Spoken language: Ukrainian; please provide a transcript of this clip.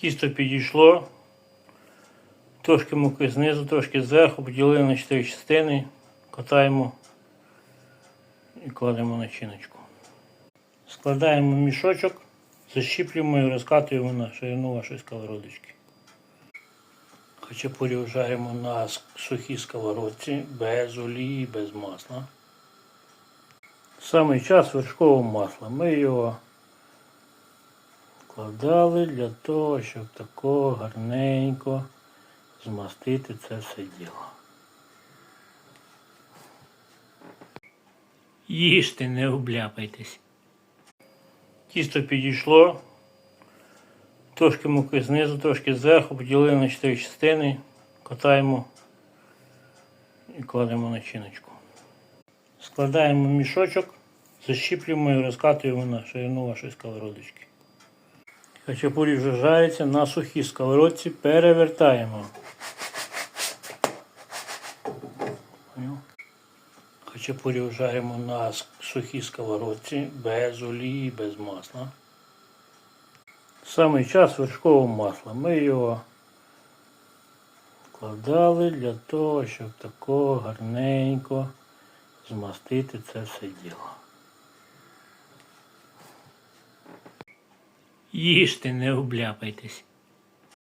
Тісто підійшло. Трошки муки знизу, трошки зверху, поділили на 4 частини, катаємо і кладемо начиночку. Складаємо мішочок, защіплюємо і розкатуємо на ширину вашої сковородочки. Хачапурі жаримо на сухій сковородці, без олії, без масла. Саме час вершкового масла. Ми його вкладали для того, щоб тако гарненько змастити це все діло. Їжте, не обляпайтесь. Тісто підійшло. Трошки муки знизу, трошки зверху, поділили на 4 частини, катаємо і кладемо начиночку. Складаємо мішочок, защіплюємо і розкатуємо на ширину вашої сковородочки. Хачапурі вже жариться на сухій сковородці, перевертаємо. Хачапурі жаримо на сухій сковородці, без олії, без масла. Саме час вершкового масла. Ми його вкладали для того, щоб тако гарненько змастити це все діло. Їжте, не обляпайтесь.